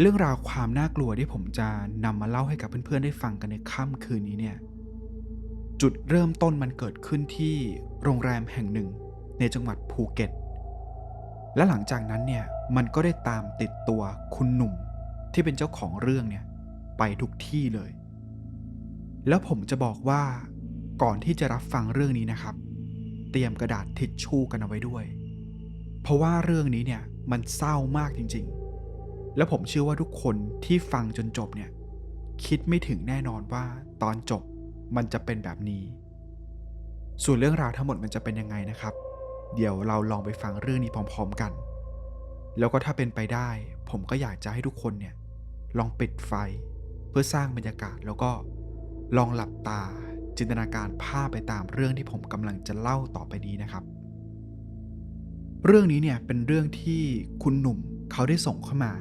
เรื่องราวความน่ากลัวที่ผมจะนำมาเล่าให้กับเพื่อนๆได้ฟังกันในค่ำคืนนี้เนี่ยจุดเริ่มต้นมันเกิดขึ้นที่โรงแรมแห่งหนึ่งในจังหวัดภูเก็ต และหลังจากนั้นเนี่ยมันก็ได้ตามติดตัวคุณหนุ่มที่เป็นเจ้าของเรื่องเนี่ยไปทุกที่เลย แล้วผมจะบอกว่าก่อนที่จะรับฟังเรื่องนี้นะครับ เตรียมกระดาษทิชชู่กันเอาไว้ด้วย เพราะว่าเรื่องนี้เนี่ยมันเศร้ามากจริงๆ แล้วผมเชื่อว่าทุกคนที่ฟังจนจบเนี่ย คิดไม่ถึงแน่นอนว่าตอนจบมันจะเป็นแบบนี้ ส่วนเรื่องราวทั้งหมดมันจะเป็นยังไงนะครับ เดี๋ยวเราลองไปฟังเรื่องนี้พร้อม ๆกัน แล้วก็ถ้าเป็นไปได้ ผมก็อยากจะให้ทุกคนเนี่ย ลองปิดไฟเพื่อสร้างบรรยากาศแล้วก็ลองหลับตาจินตนาการภาพไปตามเรื่องที่ผมกำลังจะเล่าต่อไปนี้นะครับ เรื่องนี้เนี่ยเป็นเรื่องที่คุณหนุ่มเขาได้ส่งเข้ามา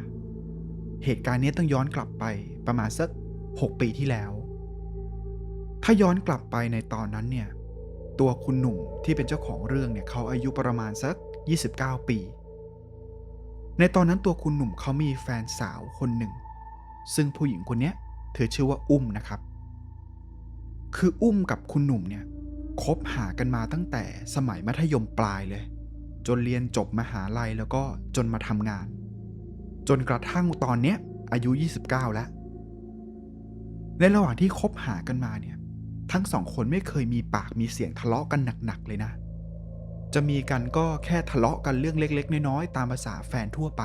เหตุการณ์นี้ต้องย้อนกลับไปประมาณสัก 6 ปีที่แล้ว ถ้าย้อนกลับไปในตอนนั้นเนี่ย ตัวคุณหนุ่มที่เป็นเจ้าของเรื่องเนี่ยเขาอายุประมาณสัก 29 ปี ในตอนนั้นตัวคุณหนุ่มเขามีแฟนสาวคนหนึ่ง ซึ่งผู้หญิงคนนี้เธอชื่อว่าอุ้มนะครับ คืออุ้มกับคุณหนุ่มเนี่ยคบหากันมาตั้งแต่สมัยมัธยมปลายเลย จนเรียนจบมหาลัยแล้วก็จนมาทำงาน จนกระทั่งตอนเนี้ยอายุ 29 แล้ว ในระหว่างที่คบหากันมาเนี่ย ทั้งสองคนไม่เคยมีปากมีเสียงทะเลาะกันหนักๆเลยนะ จะมีกันก็แค่ทะเลาะกันเรื่องเล็ก ๆ น้อยๆตามภาษาแฟนทั่วไป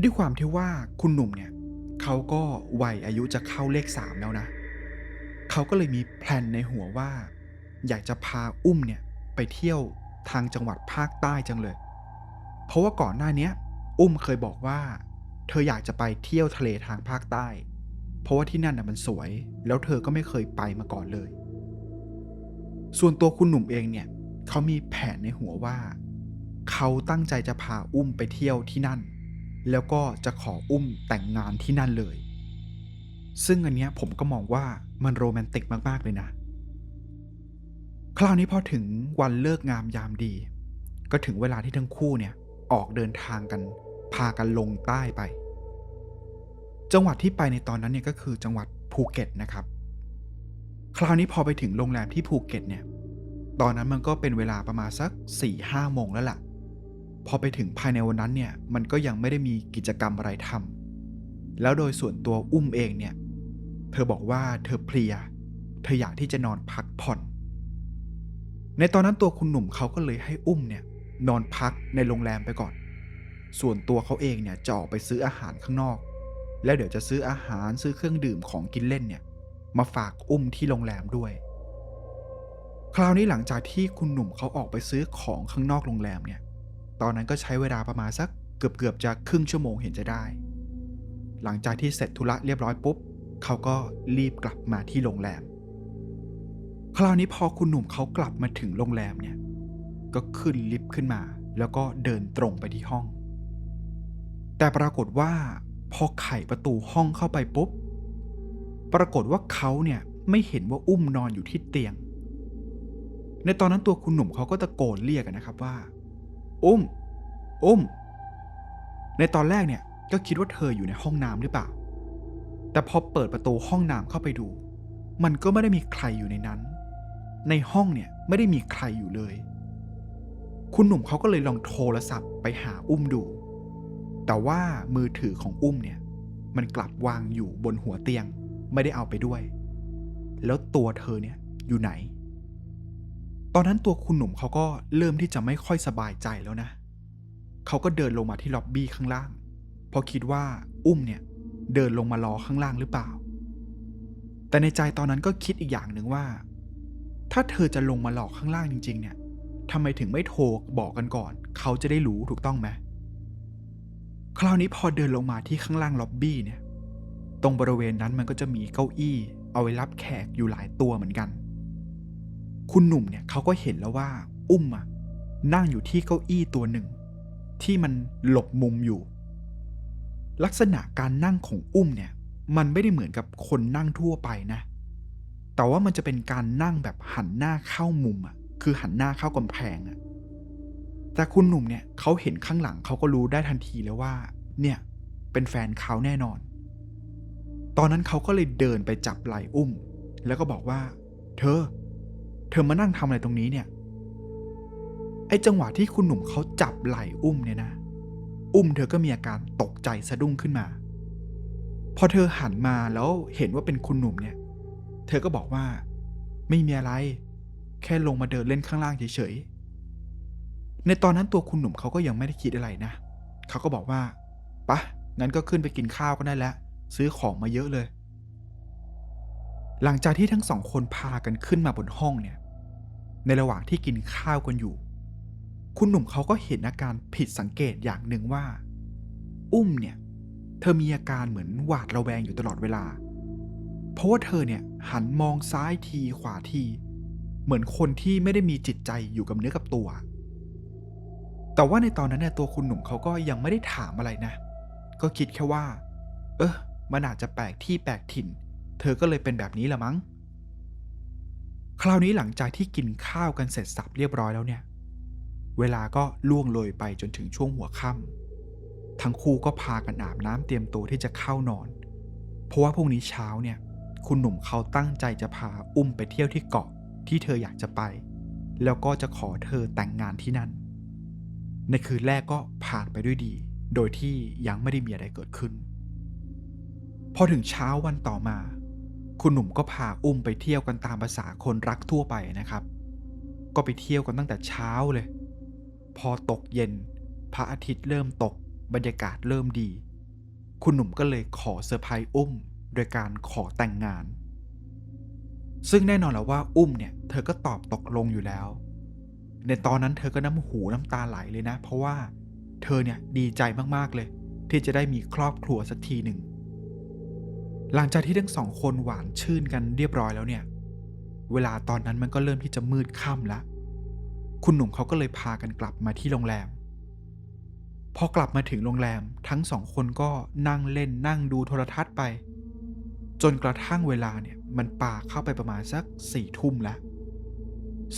ด้วยความที่ว่าคุณหนุ่มเนี่ยเขาก็วัยอายุจะเข้าเลขสามแล้วนะ เขาก็เลยมีแพลนในหัวว่า อยากจะพาอุ้มเนี่ยไปเที่ยวทางจังหวัดภาคใต้จังเลย เพราะว่าก่อนหน้านี้ อุ้มเคยบอกว่า เธออยากจะไปเที่ยวทะเลทางภาคใต้ เพราะว่าที่นั่นน่ะมันสวย แล้วเธอก็ไม่เคยไปมาก่อนเลย ส่วนตัวคุณหนุ่มเองเนี่ยเขามีแผนในหัวว่า เขาตั้งใจจะพาอุ้มไปเที่ยวที่นั่น แล้วก็จะขออุ้มแต่งงานที่นั่นเลย ซึ่งอันเนี้ยผมก็มองว่ามันโรแมนติกมากๆเลยนะ คราวนี้พอถึงวันเลิกงามยามดี ก็ถึงเวลาที่ทั้งคู่เนี่ย ออกเดินทางกัน พากันลงใต้ไป จังหวัดที่ไปในตอนนั้นเนี่ยก็คือจังหวัดภูเก็ตนะครับ คราวนี้พอไปถึงโรงแรมที่ภูเก็ตเนี่ย ตอนนั้นมันก็เป็นเวลาประมาณสัก4ี่ห้าโมงแล้วล่ะ พอไปถึงภายในวันนั้นเนี่ยมันก็ยังไม่ได้มีกิจกรรมอะไรทำแล้วโดยส่วนตัวอุ้มเองเนี่ยเธอบอกว่าเธอเพลีย เธออยากที่จะนอนพักผ่อน ในตอนนั้นตัวคุณหนุ่มเขาก็เลยให้อุ้มเนี่ย นอนพักในโรงแรมไปก่อน ส่วนตัวเขาเองเนี่ยจะออกไปซื้ออาหารข้างนอก แล้วเดี๋ยวจะซื้ออาหารซื้อเครื่องดื่มของกินเล่นเนี่ย มาฝากอุ้มที่โรงแรมด้วย คราวนี้หลังจากที่คุณหนุ่มเขาออกไปซื้อของข้างนอกโรงแรมเนี่ย ตอนนั้นก็ใช้เวลาประมาณสักเกือบเกือบๆจะครึ่งชั่วโมงเห็นจะได้ หลังจากที่เสร็จธุระเรียบร้อยปุ๊บเขาก็รีบกลับมาที่โรงแรม คราวนี้พอคุณหนุ่มเขากลับมาถึงโรงแรมเนี่ย ก็ขึ้นลิฟต์ขึ้นมา แล้วก็เดินตรงไปที่ห้อง แต่ปรากฏว่าพอไขประตูห้องเข้าไปปุ๊บ ปรากฏว่าเขาเนี่ยไม่เห็นว่าอุ้มนอนอยู่ที่เตียง ในตอนนั้นตัวคุณหนุ่มเขาก็ตะโกนเรียกนะครับว่า อุ้ม อุ้ม ในตอนแรกเนี่ยก็คิดว่าเธออยู่ในห้องน้ำหรือเปล่า แต่พอเปิดประตูห้องน้ำเข้าไปดู มันก็ไม่ได้มีใครอยู่ในนั้น ในห้องเนี่ยไม่ได้มีใครอยู่เลย คุณหนุ่มเขาก็เลยลองโทรศัพท์ไปหาอุ้มดู แต่ว่ามือถือของอุ้มเนี่ย มันกลับวางอยู่บนหัวเตียง ไม่ได้เอาไปด้วย แล้วตัวเธอเนี่ยอยู่ไหน ตอนนั้นตัวคุณหนุ่มเขาก็เริ่มที่จะไม่ค่อยสบายใจแล้วนะ เขาก็เดินลงมาที่ล็อบบี้ข้างล่าง เพราะคิดว่าอุ้มเนี่ยเดินลงมารอข้างล่างหรือเปล่า แต่ในใจตอนนั้นก็คิดอีกอย่างหนึ่งว่า ถ้าเธอจะลงมาหลอกข้างล่างจริง ๆ เนี่ย ทำไมถึงไม่โทรบอกกันก่อน เขาจะได้รู้ถูกต้องไหมคราวนี้พอเดินลงมาที่ข้างล่างล็อบบี้เนี่ย ตรงบริเวณนั้นมันก็จะมีเก้าอี้ เอาไว้รับแขกอยู่หลายตัวเหมือนกัน คุณหนุ่มเนี่ยเขาก็เห็นแล้วว่า อุ้มอะนั่งอยู่ที่เก้าอี้ตัวหนึ่ง ที่มันหลบมุมอยู่ ลักษณะการนั่งของอุ้มเนี่ย มันไม่ได้เหมือนกับคนนั่งทั่วไปนะ แต่ว่ามันจะเป็นการนั่งแบบหันหน้าเข้ามุมอะ คือหันหน้าเข้ากำแพงอะแต่คุณหนุ่มเนี่ยเขาเห็นข้างหลังเขาก็รู้ได้ทันทีแล้วว่า เนี่ย เป็นแฟนเขาแน่นอน ตอนนั้นเขาก็เลยเดินไปจับไหล่อุ้ม แล้วก็บอกว่า เธอ เธอมานั่งทำอะไรตรงนี้เนี่ย ไอ้จังหวะที่คุณหนุ่มเขาจับไหล่อุ้มเนี่ยนะ อุ้มเธอก็มีอาการตกใจสะดุ้งขึ้นมา พอเธอหันมาแล้วเห็นว่าเป็นคุณหนุ่มเนี่ย เธอก็บอกว่า ไม่มีอะไร แค่ลงมาเดินเล่นข้างล่างเฉยๆ ในตอนนั้นตัวคุณหนุ่มเขาก็ยังไม่ได้คิดอะไรนะ เขาก็บอกว่าปะงั้นก็ขึ้นไปกินข้าวก็ได้แล้ว ซื้อของมาเยอะเลย หลังจากที่ทั้งสองคนพากันขึ้นมาบนห้องเนี่ย ในระหว่างที่กินข้าวกันอยู่ คุณหนุ่มเขาก็เห็นอาการผิดสังเกตอย่างหนึ่งว่า อุ้มเนี่ย เธอมีอาการเหมือนหวาดระแวงอยู่ตลอดเวลา เพราะว่าเธอเนี่ยหันมองซ้ายทีขวาที เหมือนคนที่ไม่ได้มีจิตใจอยู่กับเนื้อกับตัว แต่ว่าในตอนนั้นเนี่ยตัวคุณหนุ่มเขาก็ยังไม่ได้ถามอะไรนะ ก็คิดแค่ว่า เออมันอาจจะแปลกที่แปลกถิ่น เธอก็เลยเป็นแบบนี้ละมั้ง คราวนี้หลังจากที่กินข้าวกันเสร็จสับเรียบร้อยแล้วเนี่ย เวลาก็ล่วงเลยไปจนถึงช่วงหัวค่ำทั้งคู่ก็พากันอาบน้ำเตรียมตัวที่จะเข้านอน เพราะว่าพรุ่งนี้เช้าเนี่ย คุณหนุ่มเขาตั้งใจจะพาอุ้มไปเที่ยวที่เกาะ ที่เธออยากจะไป แล้วก็จะขอเธอแต่งงานที่นั่น ในคืนแรกก็ผ่านไปด้วยดี โดยที่ยังไม่ได้มีอะไรเกิดขึ้น พอถึงเช้าวันต่อมา คุณหนุ่มก็พาอุ้มไปเที่ยวกันตามภาษาคนรักทั่วไปนะครับ ก็ไปเที่ยวกันตั้งแต่เช้าเลย พอตกเย็น พระอาทิตย์เริ่มตก บรรยากาศเริ่มดี คุณหนุ่มก็เลยขอเซอร์ไพรส์อุ้ม โดยการขอแต่งงาน ซึ่งแน่นอนแล้วว่าอุ้มเนี่ยเธอก็ตอบตกลงอยู่แล้ว ในตอนนั้นเธอก็น้ำหูน้ำตาไหลเลยนะ เพราะว่าเธอเนี่ยดีใจมากๆเลย ที่จะได้มีครอบครัวสักทีหนึ่ง หลังจากที่ทั้งสองคนหวานชื่นกันเรียบร้อยแล้วเนี่ย เวลาตอนนั้นมันก็เริ่มที่จะมืดค่ำละ คุณหนุ่มเขาก็เลยพากันกลับมาที่โรงแรม พอกลับมาถึงโรงแรมทั้งสองคนก็นั่งเล่นนั่งดูโทรทัศน์ไป จนกระทั่งเวลาเนี่ยมันป่าเข้าไปประมาณสักสี่ทุ่มแล้ว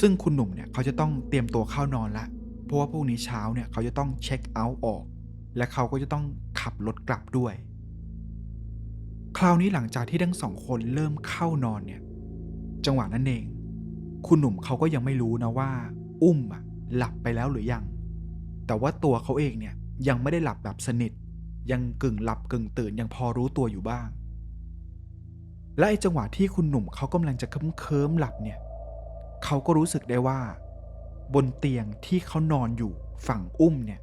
ซึ่งคุณหนุ่มเนี่ยเขาจะต้องเตรียมตัวเข้านอนละ เพราะว่าพรุ่งนี้เช้าเนี่ยเขาจะต้องเช็คเอาท์ออก และเขาก็จะต้องขับรถกลับด้วย คราวนี้หลังจากที่ทั้งสองคนเริ่มเข้านอนเนี่ย จังหวะนั้นเอง คุณหนุ่มเขาก็ยังไม่รู้นะว่า อุ้มอะหลับไปแล้วหรือยัง แต่ว่าตัวเขาเองเนี่ยยังไม่ได้หลับแบบสนิท ยังกึ่งหลับกึ่งตื่นยังพอรู้ตัวอยู่บ้าง และไอ้จังหวะที่คุณหนุ่มเขากำลังจะเคลิ้มเคลิ้มๆหลับเนี่ยเขาก็รู้สึกได้ว่า บนเตียงที่เขานอนอยู่ฝั่งอุ้มเนี่ย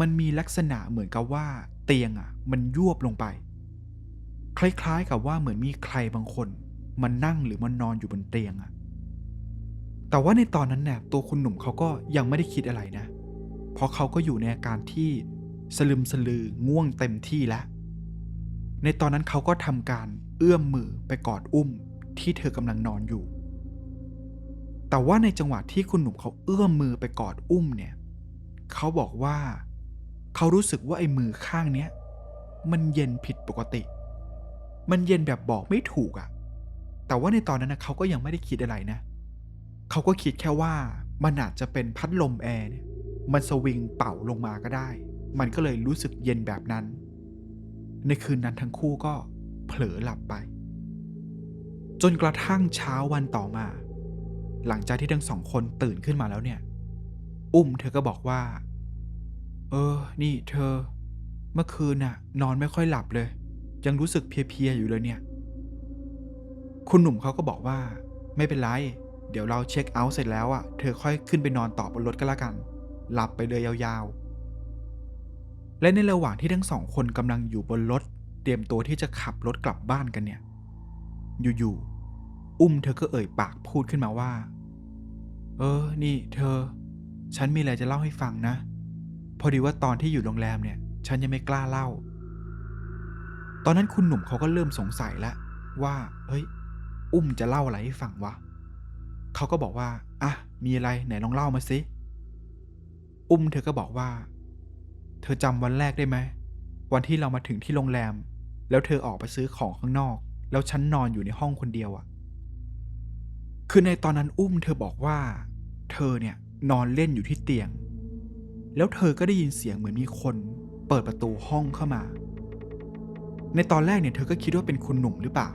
มันมีลักษณะเหมือนกับว่า เตียงอะ มันยวบลงไป คล้ายๆกับว่าเหมือนมีใครบางคนมันนั่งหรือมันนอนอยู่บนเตียงอะ แต่ว่าในตอนนั้นเนี่ยตัวคุณหนุ่มเขาก็ยังไม่ได้คิดอะไรนะ เพราะเขาก็อยู่ในอาการที่สลึมสลือง่วงเต็มที่แล้ว ในตอนนั้นเขาก็ทำการ เอื้อมมือไปกอดอุ้มที่เธอกำลังนอนอยู่ แต่ว่าในจังหวะที่คุณหนุ่มเขาเอื้อมมือไปกอดอุ้มเนี่ย เขาบอกว่า เขารู้สึกว่าไอ้มือข้างเนี้ยมันเย็นผิดปกติ มันเย็นแบบบอกไม่ถูกอะ่ะ แต่ว่าในตอนนั้นนะเขาก็ยังไม่ได้คิดอะไรนะ เขาก็คิดแค่ว่ามันอาจจะเป็นพัดลมแอร์เนี่ย มันสวิงเป่าลงมาก็ได้ มันก็เลยรู้สึกเย็นแบบนั้น ในคืนนั้นทั้งคู่ก็ เผลอหลับไป จนกระทั่งเช้าวันต่อมา หลังจากที่ทั้งสองคนตื่นขึ้นมาแล้วเนี่ย อุ้มเธอก็บอกว่า เออ นี่เธอ เมื่อคืนน่ะ นอนไม่ค่อยหลับเลย ยังรู้สึกเพลียๆอยู่เลยเนี่ย คุณหนุ่มเขาก็บอกว่า ไม่เป็นไร เดี๋ยวเราเช็คเอาท์เสร็จแล้วอะ เธอค่อยขึ้นไปนอนต่อบนรถก็แล้วกัน หลับไปเลยยาวๆและในระหว่างที่ทั้งสองคนกำลังอยู่บนรถ รียมตัวที่จะขับรถกลับบ้านกันเนี่ย อยู่ๆ อุ้มเธอก็เอ่ยปากพูดขึ้นมาว่า เออ นี่ เธอ ฉันมีอะไรจะเล่าให้ฟังนะ พอดีว่าตอนที่อยู่โรงแรมเนี่ย ฉันยังไม่กล้าเล่า ตอนนั้นคุณหนุ่มเขาก็เริ่มสงสัยแล้วว่า เฮ้ย อุ้มจะเล่าอะไรให้ฟังวะ เขาก็บอกว่า อะ มีอะไรไหนลองเล่ามาสิอุ้มเธอก็บอกว่า เธอจำวันแรกได้ไหมวันที่เรามาถึงที่โรงแรม แล้วเธอออกไปซื้อของข้างนอก แล้วฉันนอนอยู่ในห้องคนเดียวอะคือในตอนนั้นอุ้มเธอบอกว่า เธอเนี่ยนอนเล่นอยู่ที่เตียง แล้วเธอก็ได้ยินเสียงเหมือนมีคน เปิดประตูห้องเข้ามา ในตอนแรกเนี่ยเธอก็คิดว่าเป็นคุณหนุ่มหรือเปล่า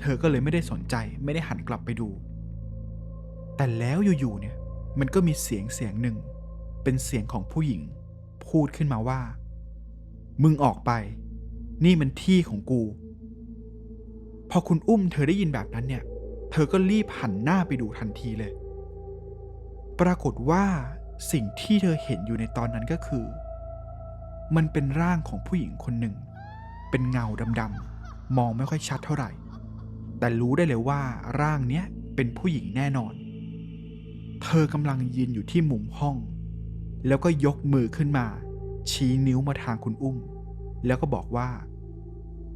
เธอก็เลยไม่ได้สนใจไม่ได้หันกลับไปดู แต่แล้วอยู่ๆเนี่ย มันก็มีเสียงเสียงหนึ่ง เป็นเสียงของผู้หญิง พูดขึ้นมาว่า มึงออกไป นี่มันที่ของกู พอคุณอุ้มเธอได้ยินแบบนั้นเนี่ย เธอก็รีบหันหน้าไปดูทันทีเลย ปรากฏว่าสิ่งที่เธอเห็นอยู่ในตอนนั้นก็คือ มันเป็นร่างของผู้หญิงคนหนึ่ง เป็นเงาดำๆ มองไม่ค่อยชัดเท่าไหร่ แต่รู้ได้เลยว่าร่างเนี้ยเป็นผู้หญิงแน่นอน เธอกำลังยืนอยู่ที่มุมห้อง แล้วก็ยกมือขึ้นมา ชี้นิ้วมาทางคุณอุ้ม แล้วก็บอกว่า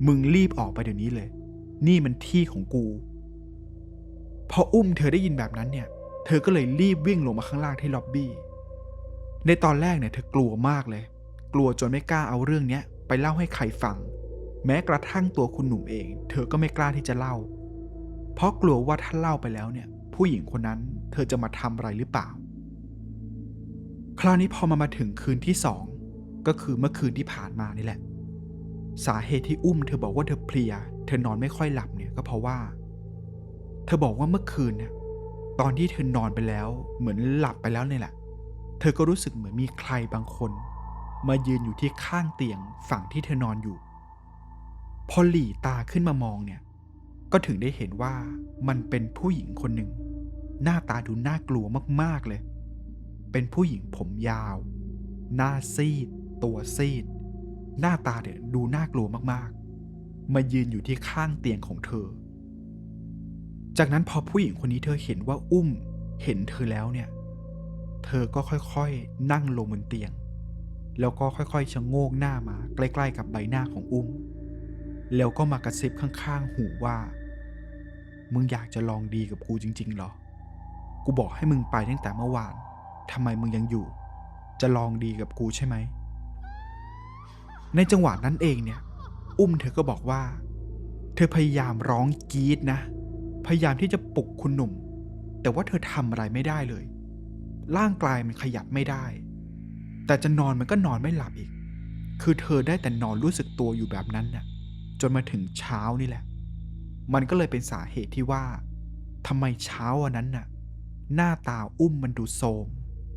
มึงรีบออกไปเดี๋ยวนี้เลย นี่มันที่ของกู พออุ้มเธอได้ยินแบบนั้นเนี่ย เธอก็เลยรีบวิ่งลงมาข้างล่างที่ล็อบบี้ ในตอนแรกเนี่ยเธอกลัวมากเลย กลัวจนไม่กล้าเอาเรื่องเนี้ยไปเล่าให้ใครฟัง แม้กระทั่งตัวคุณหนุ่มเอง เธอก็ไม่กล้าที่จะเล่า เพราะกลัวว่าถ้าเล่าไปแล้วเนี่ย ผู้หญิงคนนั้นเธอจะมาทำอะไรหรือเปล่า คราวนี้พอมามาถึงคืนที่สองก็คือเมื่อคืนที่ผ่านมานี่แหละ สาเหตุที่อุ้มเธอบอกว่าเธอเพลีย เธอนอนไม่ค่อยหลับเนี่ยก็เพราะว่า เธอบอกว่าเมื่อคืนเนี่ยตอนที่เธอนอนไปแล้ว เหมือนหลับไปแล้วเนี่ยแหละ เธอก็รู้สึกเหมือนมีใครบางคน มายืนอยู่ที่ข้างเตียงฝั่งที่เธอนอนอยู่ พอหลีตาขึ้นมามองเนี่ย ก็ถึงได้เห็นว่ามันเป็นผู้หญิงคนหนึ่ง หน้าตาดูน่ากลัวมากๆเลย เป็นผู้หญิงผมยาว หน้าซีด ตัวซีด หน้าตาเนี่ยดูน่ากลัวมากๆ มายืนอยู่ที่ข้างเตียงของเธอ จากนั้นพอผู้หญิงคนนี้เธอเห็นว่าอุ้มเห็นเธอแล้วเนี่ย เธอก็ค่อยๆนั่งลงบนเตียง แล้วก็ค่อยๆชะโงกหน้ามาใกล้ๆกับใบหน้าของอุ้ม แล้วก็มากระซิบข้างๆหูว่า มึงอยากจะลองดีกับกูจริงๆเหรอ กูบอกให้มึงไปตั้งแต่เมื่อวานทำไมมึงยังอยู่ จะลองดีกับกูใช่ไหม ในจังหวะนั้นเองเนี่ย อุ้มเธอก็บอกว่า เธอพยายามร้องกรีดนะ พยายามที่จะปลุกคุณหนุ่ม แต่ว่าเธอทำอะไรไม่ได้เลย ร่างกายมันขยับไม่ได้ แต่จะนอนมันก็นอนไม่หลับอีก คือเธอได้แต่นอนรู้สึกตัวอยู่แบบนั้นน่ะ จนมาถึงเช้านี่แหละ มันก็เลยเป็นสาเหตุที่ว่าทำไมเช้าวันนั้นน่ะ หน้าตาอุ้มมันดูโทรม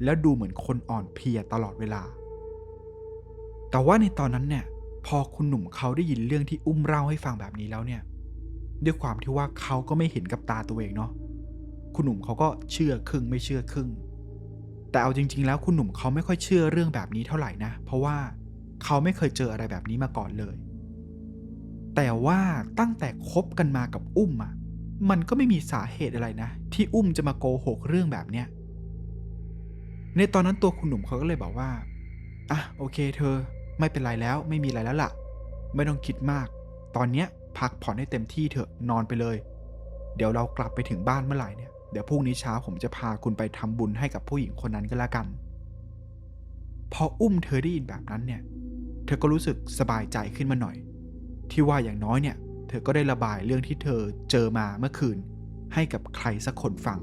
แล้วดูเหมือนคนอ่อนเพลียตลอดเวลา แต่ว่าในตอนนั้นเนี่ย พอคุณหนุ่มเขาได้ยินเรื่องที่อุ้มเล่าให้ฟังแบบนี้แล้วเนี่ย ด้วยความที่ว่าเขาก็ไม่เห็นกับตาตัวเองเนาะคุณหนุ่มเขาก็เชื่อครึ่งไม่เชื่อครึ่ง แต่เอาจริง ๆ แล้วคุณหนุ่มเขาไม่ค่อยเชื่อเรื่องแบบนี้เท่าไหร่นะ เพราะว่าเขาไม่เคยเจออะไรแบบนี้มาก่อนเลย แต่ว่าตั้งแต่คบกันมากับอุ้มอะมันก็ไม่มีสาเหตุอะไรนะ ที่อุ้มจะมาโกหกเรื่องแบบเนี้ยในตอนนั้นตัวคุณหนุ่มเขาก็เลยบอกว่า อะโอเคเธอ ไม่เป็นไรแล้วไม่มีอะไรแล้วล่ะ ไม่ต้องคิดมาก ตอนเนี้ยพักผ่อนให้เต็มที่เถอะนอนไปเลย เดี๋ยวเรากลับไปถึงบ้านเมื่อไหร่เนี่ยเดี๋ยวพรุ่งนี้เช้าผมจะพาคุณไปทำบุญให้กับผู้หญิงคนนั้นก็แล้วกัน พออุ้มเธอได้ยินแบบนั้นเนี่ย เธอก็รู้สึกสบายใจขึ้นมาหน่อย ที่ว่าอย่างน้อยเนี่ย เธอก็ได้ระบายเรื่องที่เธอเจอมาเมื่อคืน ให้กับใครสักคนฟัง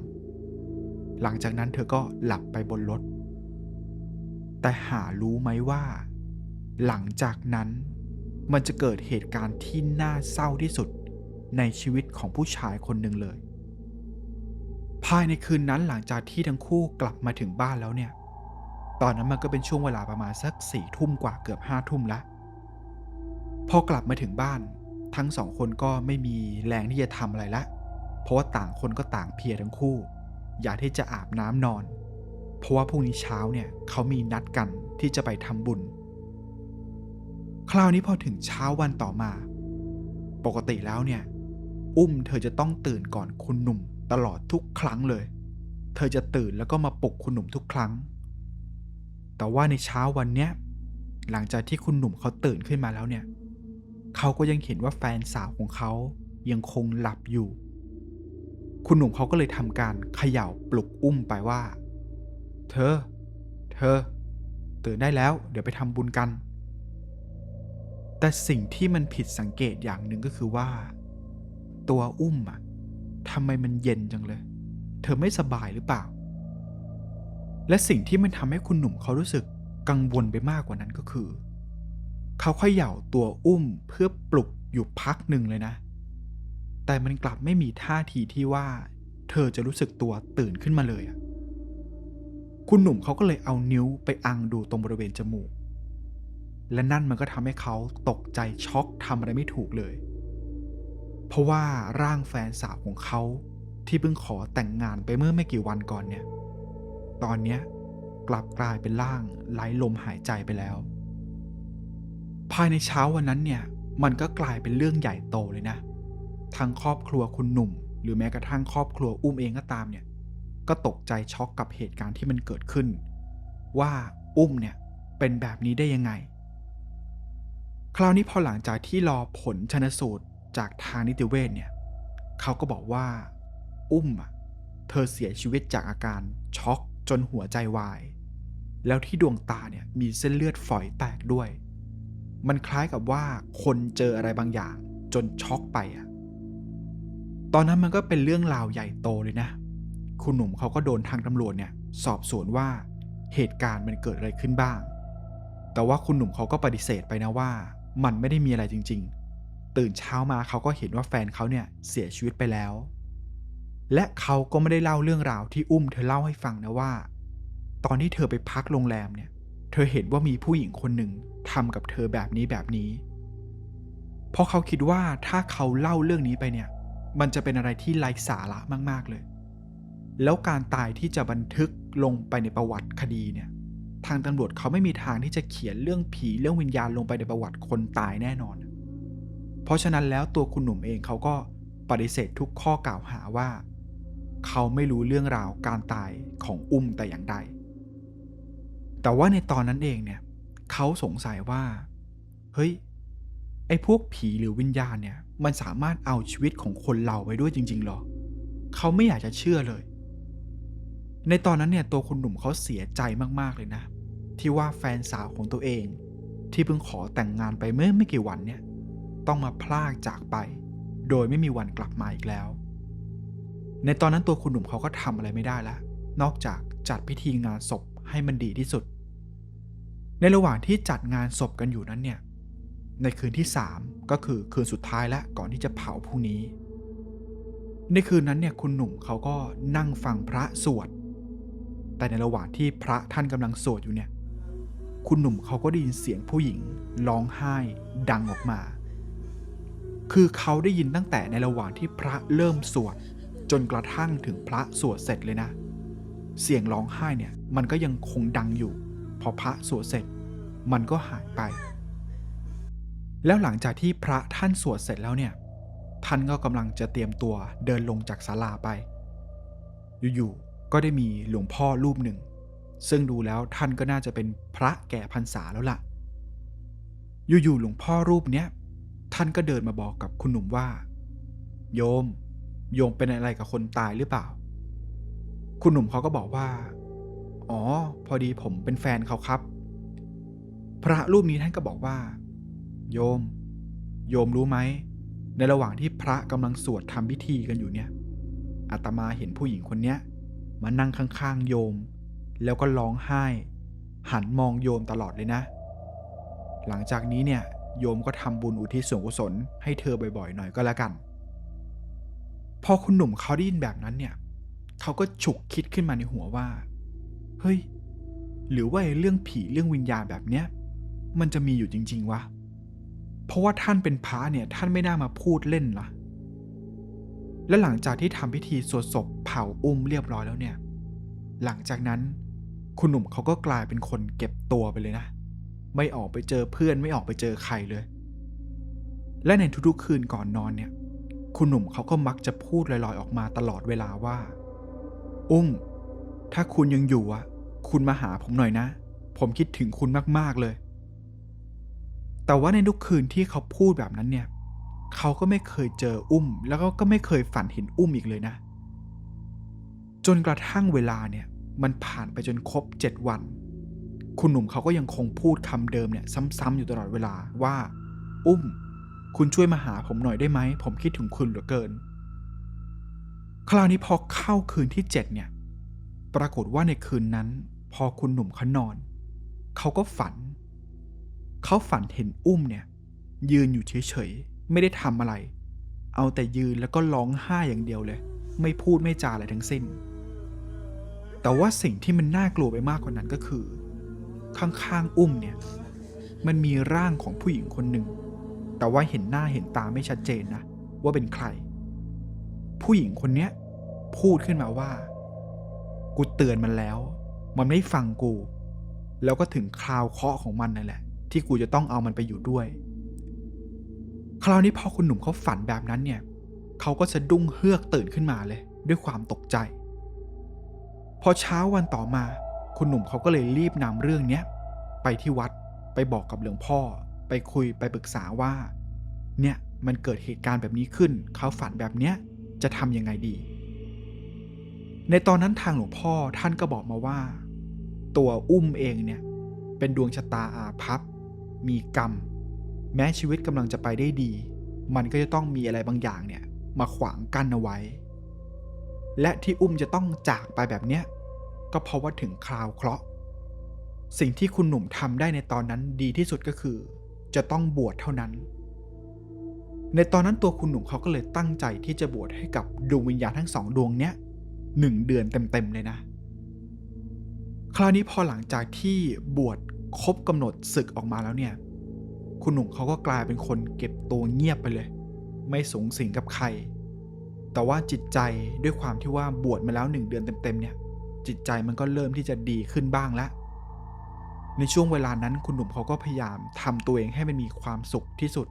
หลังจากนั้นเธอก็หลับไปบนรถแต่หารู้ไหมว่า หลังจากนั้นมันจะเกิดเหตุการณ์ที่น่าเศร้าที่สุดในชีวิตของผู้ชายคนหนึ่งเลย ภายในคืนนั้นหลังจากที่ทั้งคู่กลับมาถึงบ้านแล้วเนี่ย ตอนนั้นมันก็เป็นช่วงเวลาประมาณสักสี่ทุ่มกว่าเกือบห้าทุ่มละพอกลับมาถึงบ้าน ทั้งสองคนก็ไม่มีแรงที่จะทำอะไรละ เพราะว่าต่างคนก็ต่างเพียทั้งคู่ อยากที่จะอาบน้ำนอน เพราะว่าพรุ่งนี้เช้าเนี่ยเขามีนัดกันที่จะไปทำบุญ คราวนี้พอถึงเช้าวันต่อมา ปกติแล้วเนี่ย อุ้มเธอจะต้องตื่นก่อนคุณหนุ่มตลอดทุกครั้งเลย เธอจะตื่นแล้วก็มาปลุกคุณหนุ่มทุกครั้ง แต่ว่าในเช้าวันเนี้ยหลังจากที่คุณหนุ่มเขาตื่นขึ้นมาแล้วเนี่ย เขาก็ยังเห็นว่าแฟนสาวของเขายังคงหลับอยู่ คุณหนุ่มเขาก็เลยทำการเขย่าปลุกอุ้มไปว่า เธอ เธอ ตื่นได้แล้ว เดี๋ยวไปทำบุญกัน แต่สิ่งที่มันผิดสังเกตอย่างหนึ่งก็คือว่า ตัวอุ้มอะทำไมมันเย็นจังเลย เธอไม่สบายหรือเปล่า และสิ่งที่มันทำให้คุณหนุ่มเขารู้สึกกังวลไปมากกว่านั้นก็คือ เขาเขย่าตัวอุ้มเพื่อปลุกอยู่พักหนึ่งเลยนะ แต่มันกลับไม่มีท่าทีที่ว่า เธอจะรู้สึกตัวตื่นขึ้นมาเลยอะคุณหนุ่มเขาก็เลยเอานิ้วไปอังดูตรงบริเวณจมูก และนั่นมันก็ทำให้เขาตกใจช็อกทำอะไรไม่ถูกเลย เพราะว่าร่างแฟนสาวของเขาที่เพิ่งขอแต่งงานไปเมื่อไม่กี่วันก่อนเนี่ย ตอนเนี้ยกลับกลายเป็นร่างไร้ลมหายใจไปแล้ว ภายในเช้าวันนั้นเนี่ย มันก็กลายเป็นเรื่องใหญ่โตเลยนะทั้งครอบครัวคุณหนุ่ม หรือแม้กระทั่งครอบครัวอุ้มเองก็ตามเนี่ย ก็ตกใจช็อกกับเหตุการณ์ที่มันเกิดขึ้น ว่าอุ้มเนี่ยเป็นแบบนี้ได้ยังไง คราวนี้พอหลังจากที่รอผลชนสูตรจากทางนิติเวชเนี่ยเขาก็บอกว่า อุ้มอะเธอเสียชีวิตจากอาการช็อกจนหัวใจวาย แล้วที่ดวงตาเนี่ยมีเส้นเลือดฝอยแตกด้วย มันคล้ายกับว่าคนเจออะไรบางอย่างจนช็อกไปอะตอนนั้นมันก็เป็นเรื่องราวใหญ่โตเลยนะ คุณหนุ่มเขาก็โดนทางตำรวจเนี่ยสอบสวนว่าเหตุการณ์มันเกิดอะไรขึ้นบ้าง แต่ว่าคุณหนุ่มเขาก็ปฏิเสธไปนะว่า มันไม่ได้มีอะไรจริง ๆ ตื่นเช้ามาเขาก็เห็นว่าแฟนเขาเนี่ยเสียชีวิตไปแล้ว และเขาก็ไม่ได้เล่าเรื่องราวที่อุ้มเธอเล่าให้ฟังนะว่า ตอนที่เธอไปพักโรงแรมเนี่ย เธอเห็นว่ามีผู้หญิงคนหนึ่งทำกับเธอแบบนี้แบบนี้ เพราะเขาคิดว่าถ้าเขาเล่าเรื่องนี้ไปเนี่ย มันจะเป็นอะไรที่ไร้สาระมากๆเลย แล้วการตายที่จะบันทึกลงไปในประวัติคดีเนี่ย ทางตำรวจเขาไม่มีทางที่จะเขียนเรื่องผีเรื่องวิญญาณลงไปในประวัติคนตายแน่นอน เพราะฉะนั้นแล้วตัวคุณหนุ่มเองเขาก็ปฏิเสธทุกข้อกล่าวหาว่า เขาไม่รู้เรื่องราวการตายของอุ้มแต่อย่างใด แต่ว่าในตอนนั้นเองเนี่ยเขาสงสัยว่า เฮ้ย ไอ้พวกผีหรือวิญญาณเนี่ย มันสามารถเอาชีวิตของคนเราไว้ด้วยจริงๆหรอ เขาไม่อยากจะเชื่อเลย ในตอนนั้นเนี่ยตัวคุณหนุ่มเขาเสียใจมากๆเลยนะ ที่ว่าแฟนสาวของตัวเอง ที่เพิ่งขอแต่งงานไปเมื่อไม่กี่วันเนี่ยต้องมาพลากจากไป โดยไม่มีวันกลับมาอีกแล้ว ในตอนนั้นตัวคุณหนุ่มเขาก็ทำอะไรไม่ได้แล้วนอกจากจัดพิธีงานศพให้มันดีที่สุด ในระหว่างที่จัดงานศพกันอยู่นั้นเนี่ย ในคืนที่ 3 ก็คือคืนสุดท้ายแล้วก่อนที่จะเผาพรุ่งนี้ ในคืนนั้นเนี่ยคุณหนุ่มเขาก็นั่งฟังพระสวด แต่ในระหว่างที่พระท่านกำลังสวดอยู่เนี่ย คุณหนุ่มเขาก็ได้ยินเสียงผู้หญิงร้องไห้ดังออกมา คือเขาได้ยินตั้งแต่ในระหว่างที่พระเริ่มสวดจนกระทั่งถึงพระสวดเสร็จเลยนะ เสียงร้องไห้เนี่ย มันก็ยังคงดังอยู่ พอพระสวดเสร็จ มันก็หายไป แล้วหลังจากที่พระท่านสวดเสร็จแล้วเนี่ย ท่านก็กำลังจะเตรียมตัวเดินลงจากศาลาไป อยู่ๆก็ได้มีหลวงพ่อรูปหนึ่ง ซึ่งดูแล้วท่านก็น่าจะเป็นพระแก่พรรษาแล้วล่ะ อยู่ๆหลวงพ่อรูปเนี้ยท่านก็เดินมาบอกกับคุณหนุ่มว่า โยม โยมเป็นอะไรกับคนตายหรือเปล่า คุณหนุ่มเขาก็บอกว่า อ๋อ พอดีผมเป็นแฟนเขาครับ พระรูปนี้ท่านก็บอกว่า โยม โยมรู้ไหม ในระหว่างที่พระกำลังสวดทำพิธีกันอยู่เนี่ยอาตมาเห็นผู้หญิงคนเนี้ยมานั่งข้างๆ โยม แล้วก็ร้องไห้ หันมองโยมตลอดเลยนะ หลังจากนี้เนี่ยโยมก็ทำบุญอุทิศส่วนกุศลให้เธอบ่อยๆ หน่อยก็แล้วกัน พอคุณหนุ่มเขาได้ยินแบบนั้นเนี่ยเขาก็ฉุกคิดขึ้นมาในหัวว่า เฮ้ย หรือว่าเรื่องผีเรื่องวิญญาณแบบเนี้ยมันจะมีอยู่จริง ๆวะ เพราะว่าท่านเป็นพระเนี่ยท่านไม่น่ามาพูดเล่นละและหลังจากที่ทำพิธีสวดศพเผาอุ้มเรียบร้อยแล้วเนี่ย หลังจากนั้น คุณหนุ่มเขาก็กลายเป็นคนเก็บตัวไปเลยนะ ไม่ออกไปเจอเพื่อนไม่ออกไปเจอใครเลย และในทุกๆคืนก่อนนอนเนี่ย คุณหนุ่มเขาก็มักจะพูดลอยๆออกมาตลอดเวลาว่า อุ้ม ถ้าคุณยังอยู่อะ คุณมาหาผมหน่อยนะ ผมคิดถึงคุณมากๆเลย แต่ว่าในทุกคืนที่เขาพูดแบบนั้นเนี่ย เขาก็ไม่เคยเจออุ้ม แล้วก็ก็ไม่เคยฝันเห็นอุ้มอีกเลยนะ จนกระทั่งเวลาเนี่ย มันผ่านไปจนครบเจ็ดวัน คุณหนุ่มเขาก็ยังคงพูดคำเดิมเนี่ยซ้ำๆอยู่ตลอดเวลาว่า อุ้ม คุณช่วยมาหาผมหน่อยได้ไหม ผมคิดถึงคุณเหลือเกิน คราวนี้พอเข้าคืนที่เจ็ดเนี่ย ปรากฏว่าในคืนนั้น พอคุณหนุ่มเขานอน เขาก็ฝัน เขาฝันเห็นอุ้มเนี่ย ยืนอยู่เฉยๆ ไม่ได้ทำอะไร เอาแต่ยืนแล้วก็ร้องไห้อย่างเดียวเลย ไม่พูดไม่จาอะไรทั้งสิ้น แต่ว่าสิ่งที่มันน่ากลัวไปมากกว่านั้นก็คือ ข้างๆอุ้มเนี่ย มันมีร่างของผู้หญิงคนหนึ่ง แต่ว่าเห็นหน้าเห็นตาไม่ชัดเจนนะ ว่าเป็นใคร ผู้หญิงคนเนี้ยพูดขึ้นมาว่า กูเตือนมันแล้ว มันไม่ฟังกู แล้วก็ถึงคราวเคาะของมันนั่นแหละ ที่กูจะต้องเอามันไปอยู่ด้วย คราวนี้พอคุณหนุ่มเขาฝันแบบนั้นเนี่ยเขาก็สะดุ้งเฮือกตื่นขึ้นมาเลย ด้วยความตกใจ พอเช้าวันต่อมา คุณหนุ่มเขาก็เลยรีบนำเรื่องเนี้ยไปที่วัดไปบอกกับหลวงพ่อ ไปคุยไปปรึกษาว่า เนี่ยมันเกิดเหตุการณ์แบบนี้ขึ้น เขาฝันแบบเนี้ยจะทำยังไงดี ในตอนนั้นทางหลวงพ่อท่านก็บอกมาว่า ตัวอุ้มเองเนี่ยเป็นดวงชะตาอาภัพ มีกรรม แม้ชีวิตกำลังจะไปได้ดี มันก็จะต้องมีอะไรบางอย่างเนี่ยมาขวางกั้นเอาไว้ และที่อุ้มจะต้องจากไปแบบเนี้ยก็เพราะว่าถึงคราวเคราะห์สิ่งที่คุณหนุ่มทำได้ในตอนนั้นดีที่สุดก็คือ จะต้องบวชเท่านั้น ในตอนนั้นตัวคุณหนุ่มเขาก็เลยตั้งใจที่จะบวชให้กับดวงวิญญาณทั้งสองดวงเนี้ยหนึ่งเดือนเต็มๆเลยนะ คราวนี้พอหลังจากที่บวชครบกำหนดศึกออกมาแล้วเนี่ย คุณหนุ่มเขาก็กลายเป็นคนเก็บตัวเงียบไปเลย ไม่สูงสิงกับใคร แต่ว่าจิตใจด้วยความที่ว่าบวชมาแล้วหนึ่งเดือนเต็มๆเนี่ย จิตใจมันก็เริ่มที่จะดีขึ้นบ้างแล้ว ในช่วงเวลานั้นคุณหนุ่มเขาก็พยายามทำตัวเองให้มันมีความสุขที่สุด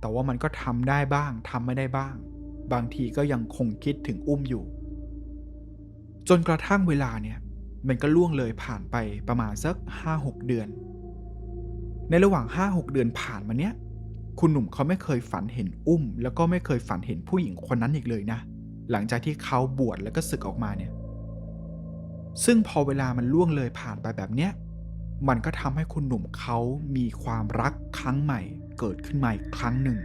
แต่ว่ามันก็ทำได้บ้างทำไม่ได้บ้าง บางทีก็ยังคงคิดถึงอุ้มอยู่ จนกระทั่งเวลาเนี่ย มันก็ล่วงเลยผ่านไปประมาณสัก 5-6 เดือน ในระหว่าง 5-6 เดือนผ่านมาเนี้ย คุณหนุ่มเขาไม่เคยฝันเห็นอุ้ม แล้วก็ไม่เคยฝันเห็นผู้หญิงคนนั้นอีกเลยนะ หลังจากที่เขาบวชแล้วก็ศึกออกมาเนี่ย ซึ่งพอเวลามันล่วงเลยผ่านไปแบบเนี้ย มันก็ทำให้คุณหนุ่มเขามีความรักครั้งใหม่ เกิดขึ้นมาอีกครั้งหนึ่ง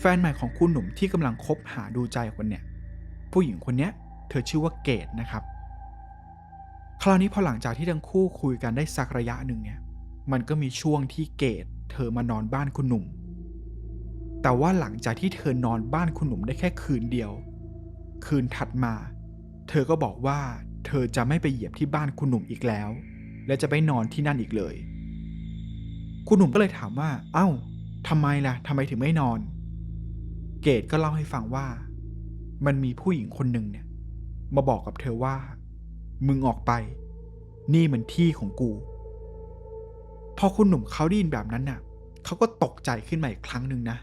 แฟนใหม่ของคุณหนุ่มที่กำลังคบหาดูใจคนเนี่ย ผู้หญิงคนเนี้ย เธอชื่อว่าเกดนะครับ คราวนี้พอหลังจากที่ทั้งคู่คุยกันได้สักระยะหนึ่งเนี่ย มันก็มีช่วงที่เกด เธอมานอนบ้านคุณหนุ่ม แต่ว่าหลังจากที่เธอนอนบ้านคุณหนุ่มได้แค่คืนเดียว คืนถัดมา เธอก็บอกว่าเธอจะไม่ไปเหยียบที่บ้านคุณหนุ่มอีกแล้ว และจะไม่นอนที่นั่นอีกเลย คุณหนุ่มก็เลยถามว่า เอ้าทำไมล่ะทำไมถึงไม่นอน เกดก็เล่าให้ฟังว่า มันมีผู้หญิงคนหนึ่งเนี่ย มาบอกกับเธอว่า มึงออกไป นี่มันที่ของกู พอคุณหนุ่มเขาได้ยินแบบนั้นน่ะเขาก็ตกใจขึ้นมาอีกครั้งหนึ่งนะ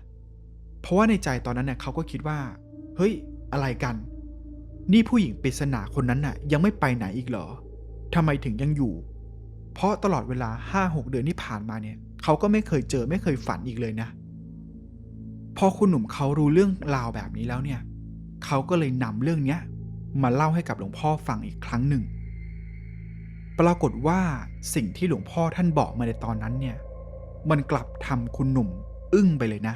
เพราะว่าในใจตอนนั้นน่ะเขาก็คิดว่า เฮ้ย อะไรกัน นี่ผู้หญิงปริศนาคนนั้นน่ะ ยังไม่ไปไหนอีกเหรอทำไมถึงยังอยู่ เพราะตลอดเวลาห้าหกเดือนที่ผ่านมาเนี่ยเขาก็ไม่เคยเจอไม่เคยฝันอีกเลยนะ พอคุณหนุ่มเขารู้เรื่องราวแบบนี้แล้วเนี่ยเขาก็เลยนำเรื่องเนี้ยมาเล่าให้กับหลวงพ่อฟังอีกครั้งหนึ่ง ปรากฏว่าสิ่งที่หลวงพ่อท่านบอกมาในตอนนั้นเนี่ย มันกลับทำคุณหนุ่ม อึ้งไปเลยนะ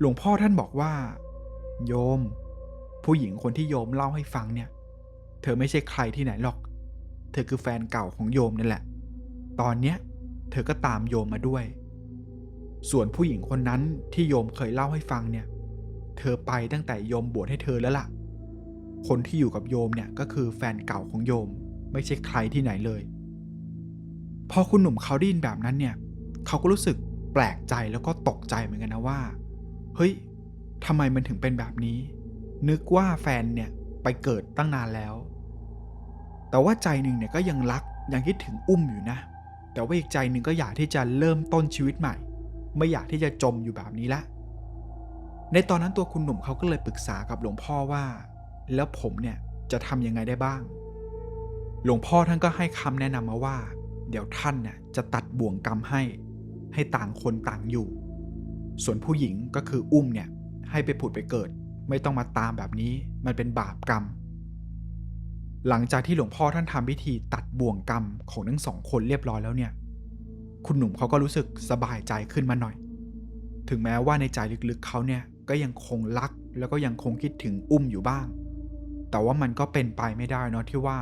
หลวงพ่อท่านบอกว่า โยม ผู้หญิงคนที่โยมเล่าให้ฟังเนี่ย เธอไม่ใช่ใครที่ไหนหรอก เธอคือแฟนเก่าของโยมนั่นแหละ ตอนเนี้ย เธอก็ตามโยมมาด้วย ส่วนผู้หญิงคนนั้นที่โยมเคยเล่าให้ฟังเนี่ย เธอไปตั้งแต่โยมบวชให้เธอแล้วล่ะ คนที่อยู่กับโยมเนี่ยก็คือแฟนเก่าของโยม ไม่ใช่ใครที่ไหนเลย พอคุณหนุ่มเขาได้ยินแบบนั้นเนี่ยเขาก็รู้สึกแปลกใจแล้วก็ตกใจเหมือนกันนะว่า เฮ้ยทำไมมันถึงเป็นแบบนี้ นึกว่าแฟนเนี่ยไปเกิดตั้งนานแล้ว แต่ว่าใจหนึ่งเนี่ยก็ยังรักยังคิดถึงอุ้มอยู่นะ แต่ว่าอีกใจหนึ่งก็อยากที่จะเริ่มต้นชีวิตใหม่ ไม่อยากที่จะจมอยู่แบบนี้ละ ในตอนนั้นตัวคุณหนุ่มเขาก็เลยปรึกษากับหลวงพ่อว่า แล้วผมเนี่ยจะทำยังไงได้บ้าง หลวงพ่อท่านก็ให้คำแนะนำมาว่า เดี๋ยวท่านเนี่ยจะตัดบ่วงกรรมให้ ให้ต่างคนต่างอยู่ ส่วนผู้หญิงก็คืออุ้มเนี่ยให้ไปผุดไปเกิด ไม่ต้องมาตามแบบนี้มันเป็นบาปกรรม หลังจากที่หลวงพ่อท่านทำพิธีตัดบ่วงกรรมของทั้งสองคนเรียบร้อยแล้วเนี่ย คุณหนุ่มเขาก็รู้สึกสบายใจขึ้นมาหน่อย ถึงแม้ว่าในใจลึกๆเขาเนี่ยก็ยังคงรักแล้วก็ยังคงคิดถึงอุ้มอยู่บ้าง แต่ว่ามันก็เป็นไปไม่ได้เนาะที่ว่า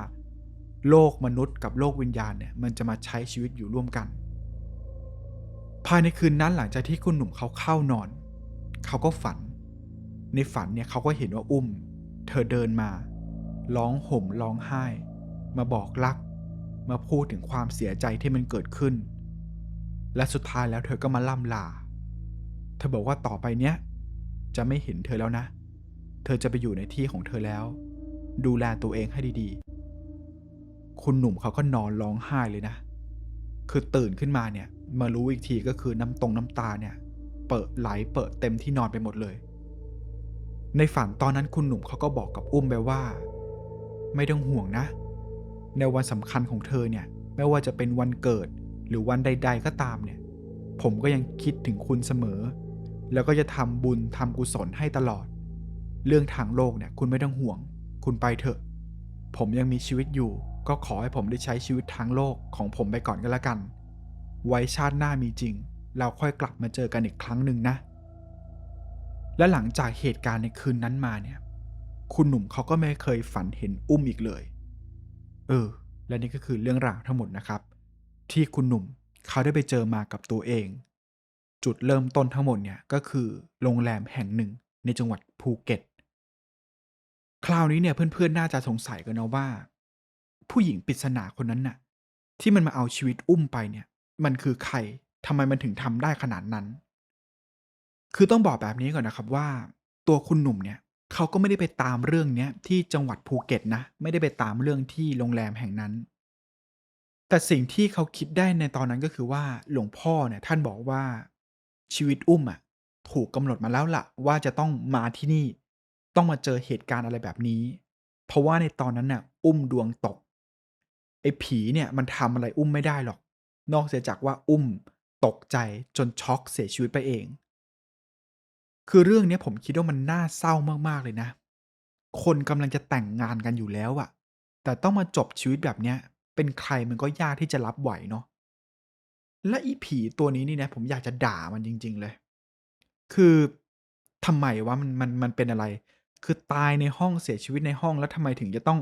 โลกมนุษย์กับโลกวิญญาณเนี่ยมันจะมาใช้ชีวิตอยู่ร่วมกัน ภายในคืนนั้นหลังจากที่คุณหนุ่มเขาเข้านอน เขาก็ฝัน ในฝันเนี่ยเขาก็เห็นว่าอุ้ม เธอเดินมา ร้องห่มร้องไห้ มาบอกรัก มาพูดถึงความเสียใจที่มันเกิดขึ้น และสุดท้ายแล้วเธอก็มาล่ำลา เธอบอกว่าต่อไปเนี้ยจะไม่เห็นเธอแล้วนะ เธอจะไปอยู่ในที่ของเธอแล้ว ดูแลตัวเองให้ดีๆ คุณหนุ่มเขาก็นอนร้องไห้เลยนะ คือตื่นขึ้นมาเนี่ย มารู้อีกทีก็คือน้ำตรงน้ำตาเนี่ย เปิดไหลเปิดเต็มที่นอนไปหมดเลย ในฝันตอนนั้นคุณหนุ่มเขาก็บอกกับอุ้มไปว่า ไม่ต้องห่วงนะ ในวันสำคัญของเธอเนี่ย ไม่ว่าจะเป็นวันเกิดหรือวันใด ๆ ก็ตามเนี่ย ผมก็ยังคิดถึงคุณเสมอ แล้วก็จะทำบุญทำกุศลให้ตลอด เรื่องทางโลกเนี่ย คุณไม่ต้องห่วง คุณไปเถอะ ผมยังมีชีวิตอยู่ ก็ขอให้ผมได้ใช้ชีวิตทางโลกของผมไปก่อนก็แล้วกัน ไว้ชาติหน้ามีจริง เราค่อยกลับมาเจอกันอีกครั้งหนึ่งนะ และหลังจากเหตุการณ์ในคืนนั้นมาเนี่ย คุณหนุ่มเขาก็ไม่เคยฝันเห็นอุ้มอีกเลย เออ และนี่ก็คือเรื่องราวทั้งหมดนะครับ ที่คุณหนุ่มเขาได้ไปเจอมากับตัวเอง จุดเริ่มต้นทั้งหมดเนี่ยก็คือโรงแรมแห่งหนึ่งในจังหวัดภูเก็ต คราวนี้เนี่ยเพื่อนๆ น่าจะสงสัยกันนะว่า ผู้หญิงปริศนาคนนั้นน่ะ ที่มันมาเอาชีวิตอุ้มไปเนี่ย มันคือใครทำไมมันถึงทำได้ขนาดนั้น คือต้องบอกแบบนี้ก่อนนะครับว่า ตัวคุณหนุ่มเนี่ยเขาก็ไม่ได้ไปตามเรื่องเนี้ยที่จังหวัดภูเก็ตนะ ไม่ได้ไปตามเรื่องที่โรงแรมแห่งนั้น แต่สิ่งที่เขาคิดได้ในตอนนั้นก็คือว่าหลวงพ่อเนี่ยท่านบอกว่าชีวิตอุ้มอะถูกกำหนดมาแล้วล่ะ ว่าจะต้องมาที่นี่ ต้องมาเจอเหตุการณ์อะไรแบบนี้ เพราะว่าในตอนนั้นน่ะ อุ้มดวงตก ไอ้ผีเนี่ยมันทำอะไรอุ้มไม่ได้หรอก นอกเสียจากว่าอุ้มตกใจจนช็อกเสียชีวิตไปเอง คือเรื่องเนี้ยผมคิดว่ามันน่าเศร้ามากๆเลยนะ คนกำลังจะแต่งงานกันอยู่แล้วอะแต่ต้องมาจบชีวิตแบบเนี้ย เป็นใครมันก็ยากที่จะรับไหวเนาะและอีผีตัวนี้นี่นะผมอยากจะด่ามันจริง ๆเลย คือทำไมวะมันมันมันเป็นอะไร คือตายในห้องเสียชีวิตในห้องแล้วทำไมถึงจะต้อง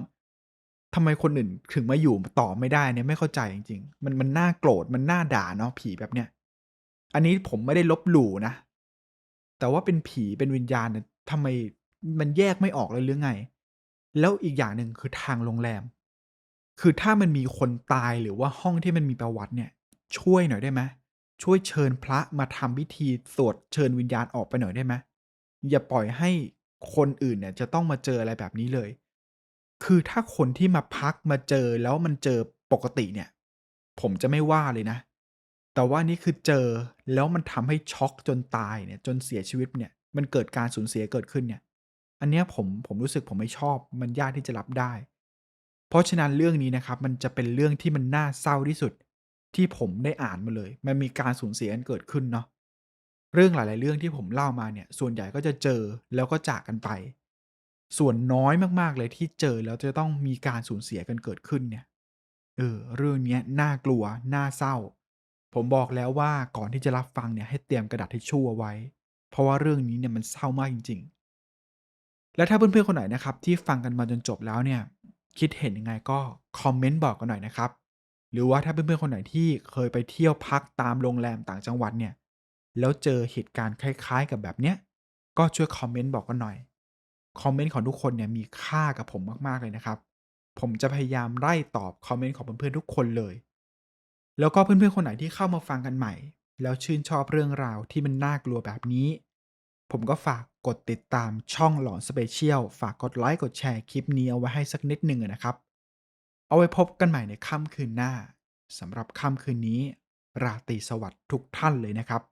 ทำไมคนอื่นถึงมาอยู่ต่อไม่ได้เนี่ยไม่เข้าใจจริงๆ มันมันน่าโกรธมันน่าด่าเนาะผีแบบเนี้ย อันนี้ผมไม่ได้ลบหลู่นะ แต่ว่าเป็นผีเป็นวิญญาณเนี่ยทำไมมันแยกไม่ออกเลยหรือไง แล้วอีกอย่างหนึ่งคือทางโรงแรม คือถ้ามันมีคนตายหรือว่าห้องที่มันมีประวัติเนี่ย ช่วยหน่อยได้ไหมช่วยเชิญพระมาทำพิธีสวดเชิญวิญญาณออกไปหน่อยได้ไหมอย่าปล่อยให้คนอื่นเนี่ยจะต้องมาเจออะไรแบบนี้เลย คือถ้าคนที่มาพักมาเจอแล้วมันเจอปกติเนี่ย ผมจะไม่ว่าเลยนะ แต่ว่านี่คือเจอแล้วมันทำให้ช็อกจนตายเนี่ย จนเสียชีวิตเนี่ย มันเกิดการสูญเสียเกิดขึ้นเนี่ย อันเนี้ยผมผมรู้สึกผมไม่ชอบ มันยากที่จะรับได้ เพราะฉะนั้นเรื่องนี้นะครับ มันจะเป็นเรื่องที่มันน่าเศร้าที่สุด ที่ผมได้อ่านมาเลย มันมีการสูญเสียกันเกิดขึ้นเนาะเรื่องหลาย ๆ เรื่องที่ผมเล่ามาเนี่ย ส่วนใหญ่ก็จะเจอแล้วก็จากกันไป ส่วนน้อยมากๆเลยที่เจอแล้วจะต้องมีการสูญเสียกันเกิดขึ้นเนี่ยเออเรื่องนี้น่ากลัวน่าเศร้า ผมบอกแล้วว่าก่อนที่จะรับฟังเนี่ยให้เตรียมกระดาษทิชชู่เอาไว้ เพราะว่าเรื่องนี้เนี่ยมันเศร้ามากจริง ๆ และถ้าเพื่อนๆคนไหนนะครับ ที่ฟังกันมาจนจบแล้วเนี่ย คิดเห็นยังไงก็คอมเมนต์บอกกันหน่อยนะครับ หรือว่าถ้าเพื่อนๆคนไหนที่เคยไปเที่ยวพักตามโรงแรมต่างจังหวัดเนี่ยแล้วเจอเหตุการณ์คล้าย ๆ กับแบบเนี้ยก็ช่วยคอมเมนต์บอกกันหน่อย คอมเมนต์ของทุกคนเนี่ยมีค่ากับผมมาก ๆ เลยนะครับ ผมจะพยายามไล่ตอบคอมเมนต์ของเพื่อนๆทุกคนเลย แล้วก็เพื่อนๆคนไหนที่เข้ามาฟังกันใหม่ แล้วชื่นชอบเรื่องราวที่มันน่ากลัวแบบนี้ ผมก็ฝากกดติดตามช่องหลอนสเปเชียลฝากกดไลค์กดแชร์คลิปนี้เอาไว้ให้สักนิดหนึ่งนะครับ เอาไว้พบกันใหม่ในค่ำคืนหน้าสำหรับค่ำคืนนี้ ราตรีสวัสดิ์ทุกท่านเลยนะครับ